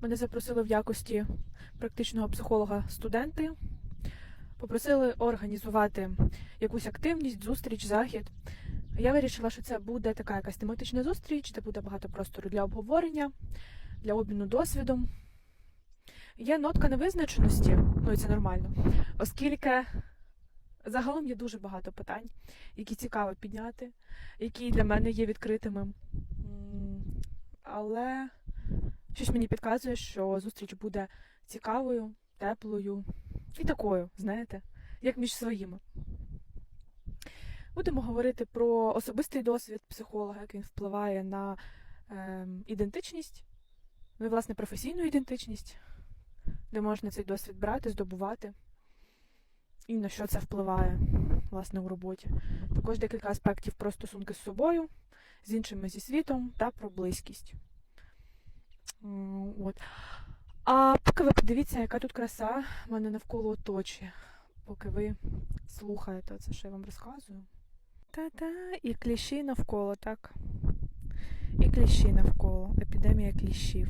Мене запросили в якості практичного психолога студенти. Попросили організувати якусь активність, зустріч, захід. Я вирішила, що це буде така якась тематична зустріч, де буде багато простору для обговорення, для обміну досвідом. Є нотка невизначеності, ну і це нормально, оскільки загалом є дуже багато питань, які цікаво підняти, які для мене є відкритими. Але щось мені підказує, що зустріч буде цікавою, теплою і такою, знаєте, як між своїми. Будемо говорити про особистий досвід психолога, як він впливає на ем, ідентичність, ну і, власне, професійну ідентичність, де можна цей досвід брати, здобувати, і на що це впливає, власне, у роботі. Також декілька аспектів про стосунки з собою, з іншими зі світом та про близькість. От. А поки ви подивіться, яка тут краса мене навколо оточує, поки ви слухаєте це, що я вам розказую. Та-та, і кліщі навколо, так. І кліщі навколо. Епідемія кліщів.